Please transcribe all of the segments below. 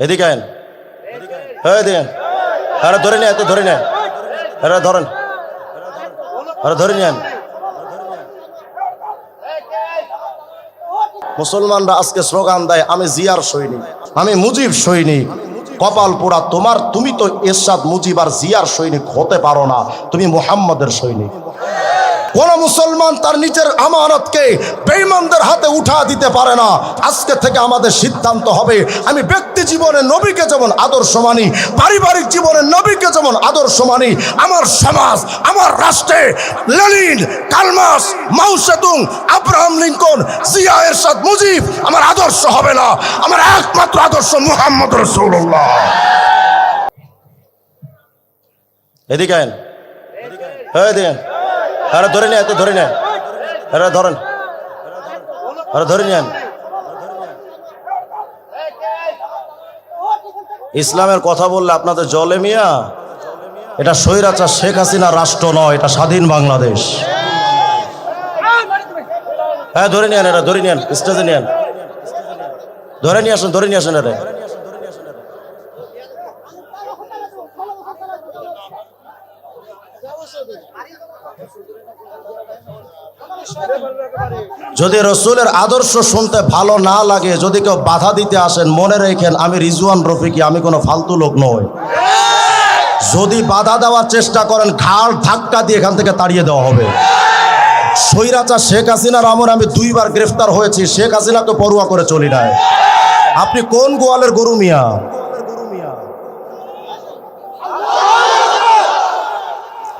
এদিকে আইন হ্যাঁ এদিকে ধরে নিয়ে ধরে নেয় ধরেন। ধরে নিয়ে আন মুসলমানরা আজকে স্লোগান দেয়, আমি জিয়ার সৈনিক, আমি মুজিব সৈনিক। কপাল পোড়া তোমার, তুমি তো এরশাদ, মুজিব আর জিয়ার সৈনিক হতে পারো না, তুমি মুহাম্মদের সৈনিক। কোন মুসলমান তার নিজের আমানতকে বেঈমানদের হাতে উঠা দিতে পারে না। আজকে থেকে আমাদের সিদ্ধান্ত হবে, আমি ব্যক্তি জীবনে নবীকে যেমন আদর্শ মানি, পারিবারিক জীবনে নবীকে যেমন আদর্শ মানি, আমার সমাজ, আমার রাষ্ট্রে Lenin, Karl Marx Mao Tse tung Abraham Lincoln, Zia Ershad Mujib আমার আদর্শ হবে না। আমার একমাত্র আদর্শ মুহাম্মদ রসুল্লাহ এদিকে হ্যাঁ এদিকে। আরে ধরে নিয়ে এত ধরে নেয় আরে ধরেন। আরে ধরে নেন। ইসলামের কথা বললে আপনাদের জলে মিয়া, এটা স্বৈরাচার শেখ হাসিনা রাষ্ট্র নয়, এটা স্বাধীন বাংলাদেশ। হ্যাঁ ধরে নিয়েন এটা ধরে নিয়েন স্টেজে নিয়েন ধরে নিয়ে আসেন, ধরে নিয়ে আসেন এটা যদি রসুলের আদর্শ শুনতে ভালো না লাগে, যদি কেউ বাধা দিতে আসেন, মনে রেখেন, আমি রিজওয়ান রফিকি, আমি কোনো ফালতু লোক নই। যদি বাধা দেওয়ার চেষ্টা করেন, ঘাড় ধাক্কা দিয়ে এখান থেকে তাড়িয়ে দেওয়া হবে। সৈরাচা শেখ হাসিনার আমর আমি দুইবার গ্রেফতার হয়েছি, শেখ হাসিনাকে পড়ুয়া করে চলি নাই। আপনি কোন গোয়ালের গরু মিয়া?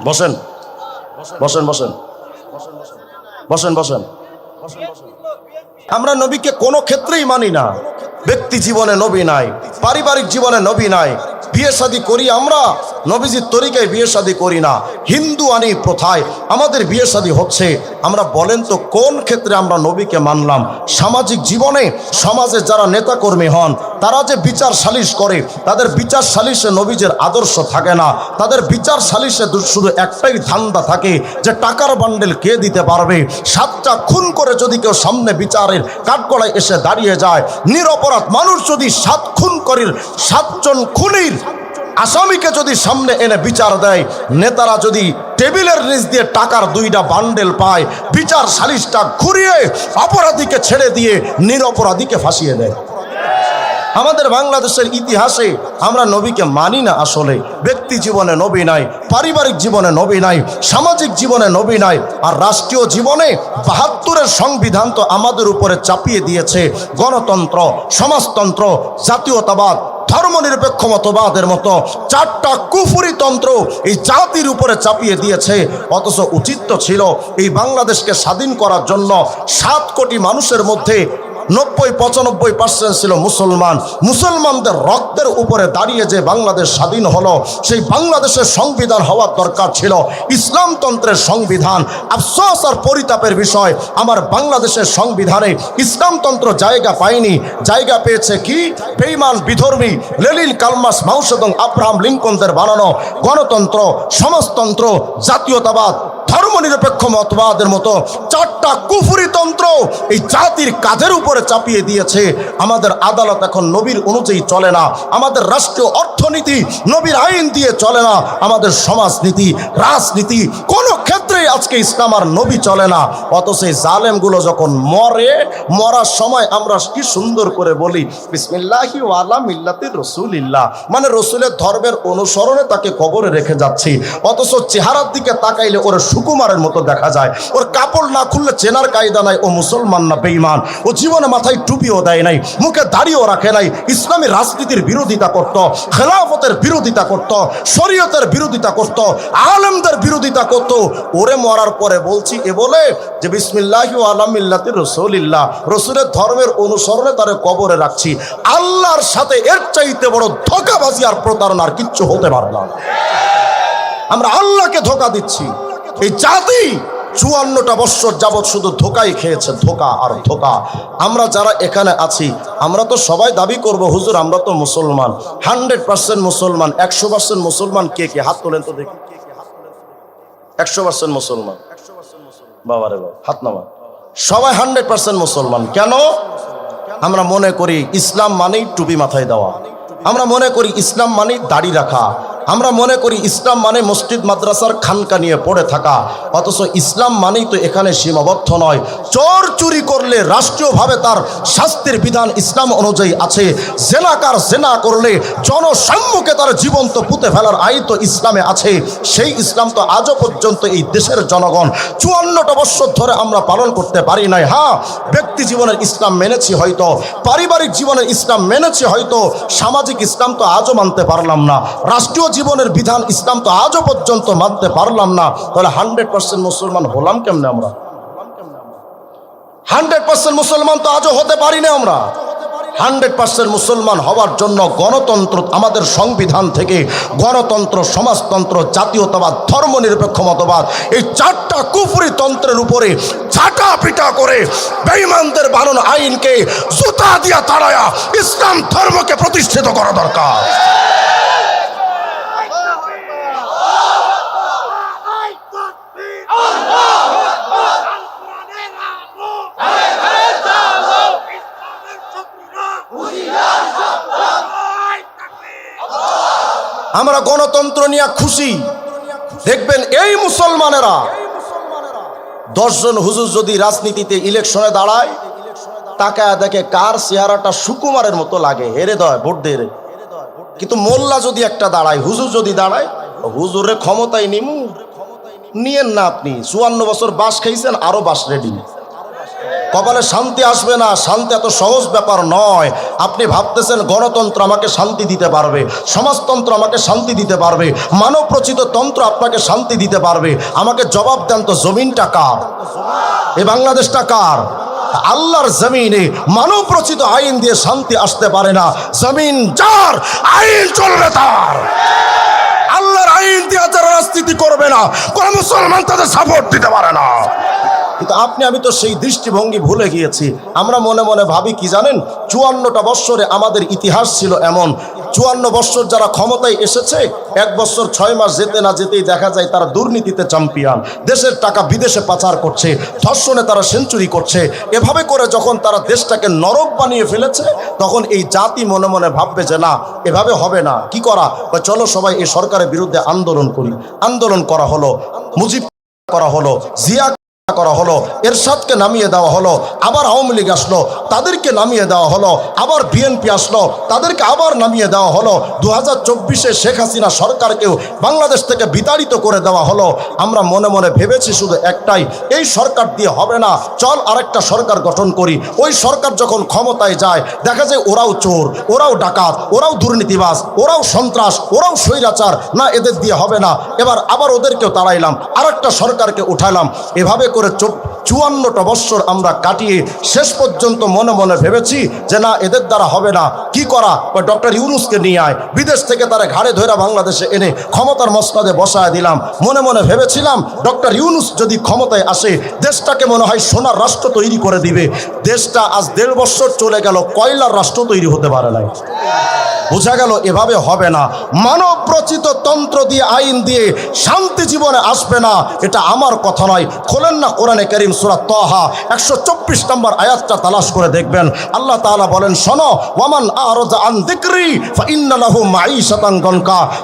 বসেন। বসেন বসেন। বসেন বসেন। আমরা নবীকে কোনো ক্ষেত্রেই মানি না। ব্যক্তি জীবনে নবী নাই, পারিবারিক জীবনে নবী নাই। বিয়ে শাদী করি আমরা, নবীজির তরিকায় বিয়ে শাদী করি না। হিন্দু আনি প্রথায় আমাদের বিয়ে শাদী হচ্ছে। আমরা বলেন তো, কোন ক্ষেত্রে আমরা নবীকে মানলাম? সামাজিক জীবনে সমাজে যারা নেতাকর্মী হন তারা যে বিচার সালিশ করে, তাদের বিচার সালিশে নবীজের আদর্শ থাকে না। তাদের বিচার সালিশে শুধু একটাই ধান্দা থাকে যে টাকার বান্ডেল কে দিতে পারবে? সাতটা খুন করে যদি কেউ সামনে বিচারের কাঠগড়ায় এসে দাঁড়িয়ে যায়, নিরপরাধ মানুষ যদি সাত খুন করির সাতজন খুনির আসামিকে যদি সামনে এনে বিচার দেয়, নেতারা যদি টেবিলের নিচ দিয়ে টাকার দুইটা বান্ডেল পায়, বিচার সালিশটা ঘুরিয়ে অপরাধীকে ছেড়ে দিয়ে নিরপরাধীকে ফাঁসিয়ে দেয়। আমাদের বাংলাদেশের ইতিহাসে আমরা নবীকে মানি না আসলে। ব্যক্তি জীবনে নবী নাই, পারিবারিক জীবনে নবী নাই, সামাজিক জীবনে নবী নাই, আর রাষ্ট্রীয় জীবনে বাহাত্তরের সংবিধান তো আমাদের উপরে চাপিয়ে দিয়েছে। গণতন্ত্র, সমাজতন্ত্র, জাতীয়তাবাদ, ধর্মনিরপেক্ষ মতবাদের মতো চারটা কুফুরি তন্ত্র এই জাতির উপরে চাপিয়ে দিয়েছে। অথচ উচিত ছিল এই বাংলাদেশকে স্বাধীন করার জন্য সাত কোটি মানুষের মধ্যে নব্বই পঁচানব্বই পার্সেন্ট ছিল মুসলমান। মুসলমানদের রক্তের উপরে দাঁড়িয়ে যে বাংলাদেশ স্বাধীন হলো, সেই বাংলাদেশের সংবিধান হওয়ার দরকার ছিল। ইসলামতন্ত্রের সংবিধান, আফসোস আর পরিতাপের বিষয়। আমার বাংলাদেশের সংবিধানে ইসলামতন্ত্র জায়গা পায়নি জায়গা পেয়েছে কি? বেইমান, বিধর্মী লেলিন কালমাস, মাউস এবং আব্রাহাম লিঙ্কনদের বানানো গণতন্ত্র, সমাজতন্ত্র, জাতীয়তাবাদ। ধর্মনিরপেক্ষ মতবাদের মতো চারটা কুফুরি তন্ত্র এই জাতির কাজের উপরে চাপিয়ে দিয়েছে। আমাদের আদালত এখন নবীর অনুযায়ী চলে না। আমাদের রাষ্ট্রীয় অর্থনীতি নবীর আইন দিয়ে চলে না। আমাদের সমাজনীতি, রাজনীতি, কোনো ক্ষেত্রেই আজকে ইসলাম আর নবী চলে না। অথচ এই জালেমগুলো যখন মরে, মরার সময় আমরা কি সুন্দর করে বলি, বিসমিল্লাহি ওয়ালা মিল্লাতির রসুলিল্লাহ। মানে রসুলের ধর্মের অনুসরণে তাকে কবরে রেখে যাচ্ছি। অথচ চেহারার দিকে তাকাইলে ওর সুকুমারের মতো দেখা যায়। ওর কাপড় না খুললে চেনার কায়দা নাই, ও মুসলমান না বেঈমান। ও জীবনে মাথায় টুপিও দেয় নাই, মুখে দাড়িও রাখে নাই। ইসলামী রাজনীতির বিরোধিতা করত, খেলাফতের বিরোধিতা করত, শরীয়তের বিরোধিতা করত, আলেমদের বিরোধিতা করত। ওরে মরার পরে বলছি, এ বলে যে, বিসমিল্লাহ আলমিল্লাতি রসুলিল্লাহ। রসুলের ধর্মের অনুসরণে তারে কবরে রাখছি। আল্লাহর সাথে এর চাইতে বড় ধোকাবাজি আর প্রতারণার কিচ্ছু হতে পারে না। আমরা আল্লাহকে ধোকা দিচ্ছি। এই জাতি চুয়ান্নটা বৎসর যাবৎ শুধু ধোকাই খেয়েছে, ধোকা আর ধোকা। আমরা যারা এখানে আছি, আমরা তো সবাই দাবি করব, হুজুর, আমরা তো মুসলমান। হান্ড্রেড পার্সেন্ট মুসলমান, একশো পার্সেন্ট মুসলমান কে কে? হাত তোলেন তো দেখি। একশো পার্সেন্ট মুসলমান। বাবা রে বাবা, হাত নামা সবাই হান্ড্রেড পার্সেন্ট মুসলমান। কেন? আমরা মনে করি ইসলাম মানেই টুপি মাথায় দেওয়া। আমরা মনে করি ইসলাম মানেই দাড়ি রাখা। আমরা মনে করি ইসলাম মানে মসজিদ, মাদ্রাসার খানকা নিয়ে পড়ে থাকা। অথচ ইসলাম মানেই তো এখানে সীমাবদ্ধ নয়। চোর চুরি করলে রাষ্ট্রীয়ভাবে তার শাস্তির বিধান ইসলাম অনুযায়ী আছে। জেনাকার জেনা করলে জনসম্মুখে তার জীবন্ত পুঁতে ফেলার আইন তো ইসলামে আছে। সেই ইসলাম তো আজও পর্যন্ত এই দেশের জনগণ। চুয়ান্নটা বৎসর ধরে আমরা পালন করতে পারি নাই। হ্যাঁ ব্যক্তি জীবনের ইসলাম মেনেছি হয়তো, পারিবারিক জীবনের ইসলাম মেনেছি হয়তো, সামাজিক ইসলাম তো আজও মানতে পারলাম না। রাষ্ট্রীয় জীবনের বিধান ইসলাম তো আজও পর্যন্ত মানতে পারলাম না। তাহলে হান্ড্রেড পার্সেন্ট মুসলমান হলাম কেমনে আমরা? হান্ড্রেড পার্সেন্ট মুসলমান তো আজও হতে পারি না আমরা। হান্ড্রেড পার্সেন্ট মুসলমান হওয়ার জন্য গণতন্ত্র আমাদের সংবিধান থেকে গণতন্ত্র, সমাজতন্ত্র, জাতীয়তাবাদ, ধর্মনিরপেক্ষ মতবাদ, এই চারটা কুফরি তন্ত্রের উপরে ছাটা পিটা করে বেঈমানদের বানানো আইনকে জুতা দিয়া তাড়ায়া ইসলাম ধর্মকে প্রতিষ্ঠিত করা দরকার। আমরা গণতন্ত্র নিয়ে খুশি। দেখবেন এই মুসলমানেরা, দশজন হুজুর যদি রাজনীতিতে ইলেকশনে দাঁড়ায়, তাকায় দেখে কার চেহারাটা সুকুমারের মতো লাগে। হেরে দয় ভোট দিয়ে কিন্তু মোল্লা যদি একটা দাঁড়ায়, হুজুর যদি দাঁড়ায় হুজুরে ক্ষমতায় নিমু। নিয়েন না আপনি। চুয়ান্ন বছর বাস খাইছেন, আরও বাস রেডি কপালে শান্তি আসবে না, শান্তি এত সহজ ব্যাপার নয়। আপনি ভাবতেছেন গণতন্ত্র আমাকে শান্তি দিতে পারবে, সমাজতন্ত্র আমাকে শান্তি দিতে পারবে মানব তন্ত্র আপনাকে শান্তি দিতে পারবে। আমাকে জবাব দেন তো জমিনটা কার? এ বাংলাদেশটা কার? আল্লাহর জমিনে মানব আইন দিয়ে শান্তি আসতে পারে না। জমিন যার, আইন চলবে তার। আল্লাহর আইন দিয়ে যারা রাজনীতি করবে না, কোন মুসলমান তাদের সাপোর্ট দিতে পারে না। কিন্তু আপনি, আমি তো সেই দৃষ্টিভঙ্গি ভুলে গিয়েছি। আমরা মনে মনে ভাবি, কি জানেন? চুয়ান্নটা বৎসরে আমাদের ইতিহাস ছিল এমন। চুয়ান্ন বৎসর যারা ক্ষমতায় এসেছে, এক বছর ছয় মাস যেতে না যেতেই দেখা যায় তারা দুর্নীতিতে চ্যাম্পিয়ন দেশের টাকা বিদেশে পাচার করছে, ধর্ষণে তারা সেঞ্চুরি করছে। এভাবে করে যখন তারা দেশটাকে নরক বানিয়ে ফেলেছে, তখন এই জাতি মনে মনে ভাববে যে না, এভাবে হবে না। কি করা? বা চলো সবাই এই সরকারের বিরুদ্ধে আন্দোলন করি। আন্দোলন করা হলো, মুজিব করা হলো, জিয়া করা হলো, এরশাদকে নামিয়ে দেওয়া হলো, আবার আওয়ামী লীগ আসলো, তাদেরকে নামিয়ে দেওয়া হলো, আবার বিএনপি আসলো, তাদেরকে আবার নামিয়ে দেওয়া হলো। দু হাজার চব্বিশে শেখ হাসিনা সরকারকেও বাংলাদেশ থেকে বিতাড়িত করে দেওয়া হলো। আমরা মনে মনে ভেবেছি শুধু একটাই, এই সরকার দিয়ে হবে না, চল আরেকটা সরকার গঠন করি। ওই সরকার যখন ক্ষমতায় যায়, দেখা যায় ওরাও চোর, ওরাও ডাকাত, ওরাও দুর্নীতিবাজ, ওরাও সন্ত্রাস, ওরাও স্বৈরাচার, না এদের দিয়ে হবে না। এবার আবার ওদেরকেও তাড়াইলাম, আরেকটা সরকারকে উঠালাম। এভাবে করে চুয়ান্নটা বৎসর আমরা কাটিয়ে শেষ পর্যন্ত মনে মনে ভেবেছি যে না, এদের দ্বারা হবে না। কি করা? ডক্টর ইউনুসকে নিয়ে আয়। বিদেশ থেকে তারা ঘাড়ে ধরে বাংলাদেশে এনে ক্ষমতার মসনাদে বসায় দিলাম। মনে মনে ভেবেছিলাম, ডক্টর ইউনুস যদি ক্ষমতায় আসে, দেশটাকে মনে হয় সোনার রাষ্ট্র তৈরি করে দিবে। দেশটা আজ দেড় বছর চলে গেল, কয়লার রাষ্ট্র তৈরি হতে পারে নাই। বোঝা গেল, এভাবে হবে না। মানব রচিত তন্ত্র দিয়ে, আইন দিয়ে শান্তি জীবনে আসবে না। এটা আমার কথা নয়। খোলেন না কোরআনে করিম সুরা তহা একশো চব্বিশ নম্বর আয়াতটা তালাশ করে দেখবেন। আল্লাহ তালা বলেন, শোনো আরজা আন দিকরি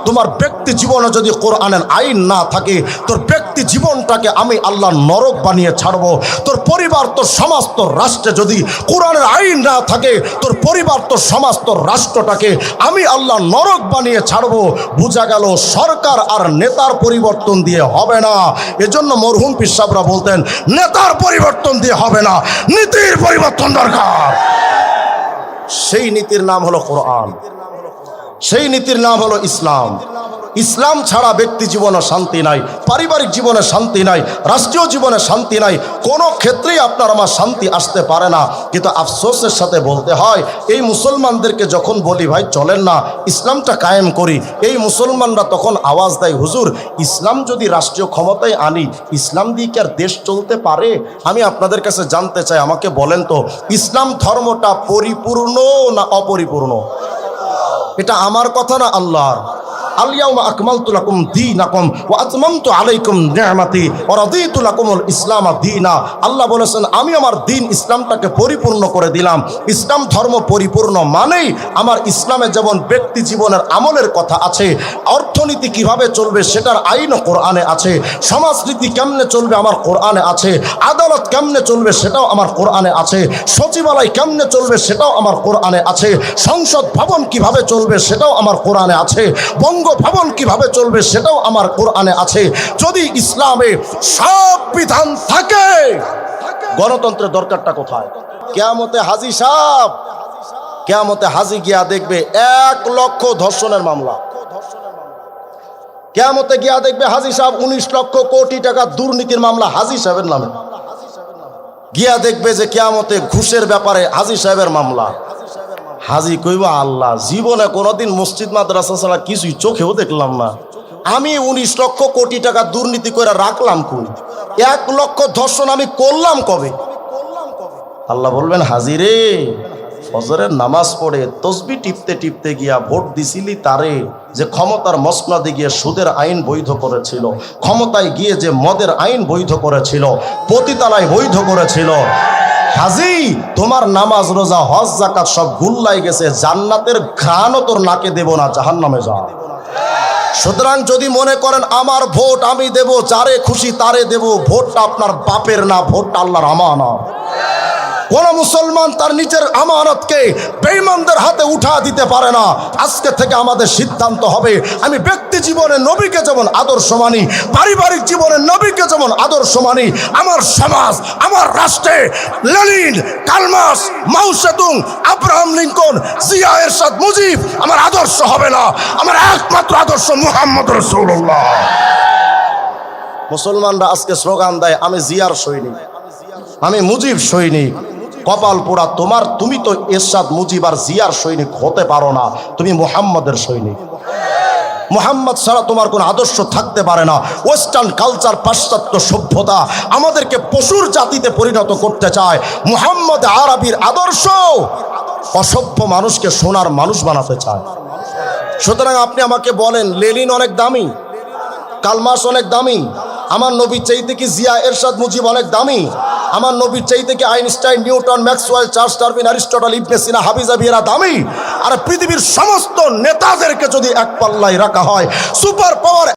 তোমার ব্যক্তি জীবনে যদি কোরআনের আইন না থাকে, তোর ব্যক্তি জীবনটাকে আমি আল্লাহ নরক বানিয়ে ছাড়বো। তোর পরিবার, তোর সমাজ, তোর রাষ্ট্রে যদি কোরআনের আইন না থাকে, তোর পরিবার, তোর সমাজ, তোর রাষ্ট্রটাকে আমি আল্লাহ নরক বানিয়ে ছাড়বো। বোঝা গেল সরকার আর নেতার পরিবর্তন দিয়ে হবে না। এজন্য মরহুম পিসাবরা বলতেন, নেতার পরিবর্তন দিয়ে হবে না, নীতির পরিবর্তন দরকার। সেই নীতির নাম হলো কোরআন। সেই নীতির নাম হলো ইসলাম। ইসলাম ছাড়া ব্যক্তি জীবনে শান্তি নাই, পারিবারিক জীবনে শান্তি নাই, রাষ্ট্রীয় জীবনে শান্তি নাই, কোনো ক্ষেত্রেই আপনার আমার শান্তি আসতে পারে না। কিন্তু আফসোসের সাথে বলতে হয়, এই মুসলমানদেরকে যখন বলি, ভাই, চলেন না, ইসলামটা কায়েম করি। এই মুসলমানরা তখন আওয়াজ দেয়, হুজুর, ইসলাম যদি রাষ্ট্রীয় ক্ষমতায় আনি, ইসলাম দিয়ে কি আর দেশ চলতে পারে? আমি আপনাদের কাছে জানতে চাই, আমাকে বলেন তো, ইসলাম ধর্মটা পরিপূর্ণ না অপরিপূর্ণ? এটা আমার কথা না আল্লাহর? আলিয়াউমা আকমালতু লাকুম দীনাকুম ওয়া আতমামতু আলাইকুম নি'মাতি ওয়া রাদিতু লাকুমুল ইসলাম দীনা। আল্লাহ বলেছেন, আমি আমার দিন ইসলামটাকে পরিপূর্ণ করে দিলাম। ইসলাম ধর্ম পরিপূর্ণ মানেই আমার ইসলামে যেমন ব্যক্তি জীবনের আমলের কথা আছে, অর্থনীতি কীভাবে চলবে সেটার আইনও কোরআনে আছে, সমাজনীতি কেমনে চলবে আমার কোরআনে আছে, আদালত কেমনে চলবে সেটাও আমার কোরআনে আছে, সচিবালয় কেমনে চলবে সেটাও আমার কোরআনে আছে, সংসদ ভবন কীভাবে চলবে সেটাও আমার কোরআনে আছে বঙ্গভবন কীভাবে চলবে সেটাও আমার কোরআনে আছে। যদি ইসলামে সব বিধান থাকে, গণতন্ত্রের দরকারটা কোথায়? কেয়ামতে হাজি সাহ কেয়ামতে হাজি গিয়া দেখবে এক লক্ষ ধর্ষণের মামলা। কেয়ামতে গিয়া দেখবে হাজি সাহেব উনিশ লক্ষ কোটি টাকা দুর্নীতির মামলা হাজি সাহেবের নামে। গিয়া দেখবে যে কেয়ামতে ঘুষের ব্যাপারে হাজি সাহেবের মামলা। হাজি কইবা, আল্লাহ, জীবনে কোনোদিন মসজিদ, মাদ্রাসা ছাড়া কিছুই চোখেও দেখলাম না। আমি উনিশ লক্ষ কোটি টাকা দুর্নীতি করে রাখলাম কই? এক লক্ষ ধর্ষণ আমি করলাম কবে? আল্লাহ বলবেন হাজিরে ফজরের নামাজ পড়ে তসবি টিপতে টিপতে গিয়া ভোট দিছিলি তারে যে ক্ষমতার মসনদে গিয়ে সুদের আইন বৈধ করেছিল, ক্ষমতায় গিয়ে যে মদের আইন বৈধ করেছিল, পতিতালায় বৈধ করেছিল হাজি, তোমার নামাজ, রোজা, হজ জাকাত সব গুল্লাই গেছে, জান্নাতের ঘ্রাণও তোর নাকে দেব না জাহান নামে যা। সুতরাং যদি মনে করেন, আমার ভোট আমি দেব, যারে খুশি তারে দেব, ভোটটা আপনার বাপের না, ভোটটা আল্লাহর আমানত। কোন মুসলমান তার নিজের আমানতকে বেঈমানদের হাতে উঠা দিতে পারে না। আজকে থেকে আমাদের সিদ্ধান্ত হবে, আমি ব্যক্তি জীবনে নবীকে যেমন আদর্শ মানি, পারিবারিক জীবনে নবীকে যেমন আদর্শ মানি, আমার সমাজ, আমার রাষ্ট্রে Lenin, Karl Marx Mao Tse tung Abraham Lincoln, Zia Ershad Mujib আমার আদর্শ হবে না। আমার একমাত্র আদর্শ মুহাম্মদ রসুল্লাহ মুসলমানরা আজকে স্লোগান দেয়, আমি জিয়ার সৈনিক, আমি মুজিব সৈনিক। কপাল পোড়া তোমার, তুমি তো এরশাদ মুজিব আর জিয়ার সৈনিক হতে পারো না, তুমি মুহাম্মদের সৈনিক। মোহাম্মদ ছাড়া তোমার কোনো আদর্শ থাকতে পারে না। ওয়েস্টার্ন কালচার পাশ্চাত্য সভ্যতা আমাদেরকে পশুর জাতিতে পরিণত করতে চায়। মুহাম্মদ আরবির আদর্শ অসভ্য মানুষকে সোনার মানুষ বানাতে চায়। সুতরাং আপনি আমাকে বলেন লেলিন অনেক দামি, কালমাস অনেক দামি, আমার নবী চাইতে কি জিয়া এরশাদ মুজিব অনেক দামি। আমার নবীর চাইতে কি Einstein, Newton, Maxwell, Charles Darwin, Aristotle, Ibn Sina, Hafiza বিয়েরা দামি? আর পৃথিবীর সমস্ত নেতাদেরকে যদি এক পাল্লায় রাখা হয়, সুপার পাওয়ার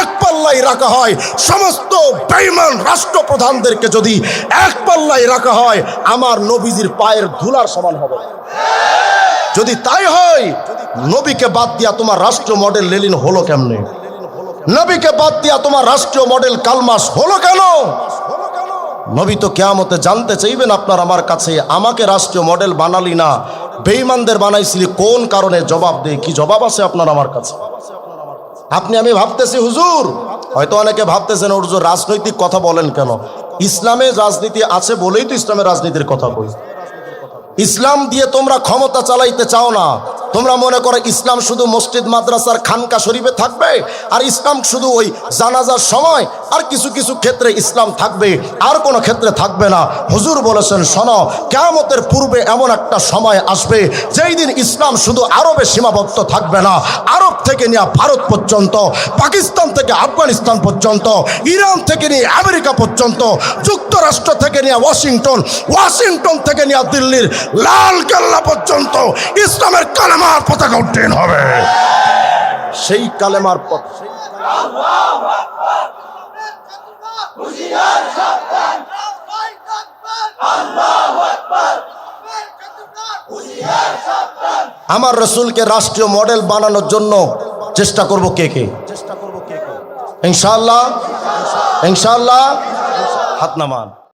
এক পাল্লায় রাখা হয়, সমস্ত বেইমান রাষ্ট্রপ্রধানদেরকে যদি এক পাল্লায় রাখা হয়, আমার নবীজির পায়ের ধুলার সমান হবে। যদি তাই হয়, নবীকে বাদ দিয়া তোমার রাষ্ট্র মডেল লেলিন হলো কেমনে? নবীকে বাদ দিয়া তোমার রাষ্ট্রীয় মডেল কালমাস হলো কেন? নবী তো কেয়ামতে জানতে চাইবেন আপনার আমার কাছে, আমাকে রাষ্ট্রীয় মডেল বানালি না বেইমানদের বানাইছিলি, কোন কারণে জবাব দেয় কি জবাব আছে আপনার আমার কাছে? আপনি, আমি ভাবতেছি, হুজুর, হয়তো অনেকে ভাবতেছেন, হুজুর, রাজনৈতিক কথা বলেন কেন? ইসলামে রাজনীতি আছে বলেই তো ইসলামের রাজনীতির কথা বই ইসলাম দিয়ে তোমরা ক্ষমতা চালাইতে চাও না তোমরা মনে করো ইসলাম শুধু মসজিদ, মাদ্রাসার খানকা শরীফে থাকবে, আর ইসলাম শুধু ওই জানাজার সময়, আর কিছু কিছু ক্ষেত্রে ইসলাম থাকবে, আর কোনো ক্ষেত্রে থাকবে না। হুজুর বলেছেন, শোনো, কেয়ামতের পূর্বে এমন একটা সময় আসবে, যেই দিন ইসলাম শুধু আরবে সীমাবদ্ধ থাকবে না, আরব থেকে নিয়ে ভারত পর্যন্ত, পাকিস্তান থেকে আফগানিস্তান পর্যন্ত, ইরান থেকে নিয়ে আমেরিকা পর্যন্ত, যুক্তরাষ্ট্র থেকে নিয়ে ওয়াশিংটন ওয়াশিংটন থেকে নিয়ে দিল্লির লাল কেল্লা পর্যন্ত, ইসলামের কালেমার পতাকা উড্ডীন হবে। সেই কালেমার আমার রসুলকে রাষ্ট্রীয় মডেল বানানোর জন্য চেষ্টা করব কে কে? ইনশাল্লাহ ইনশাল্লাহ হাত নামান।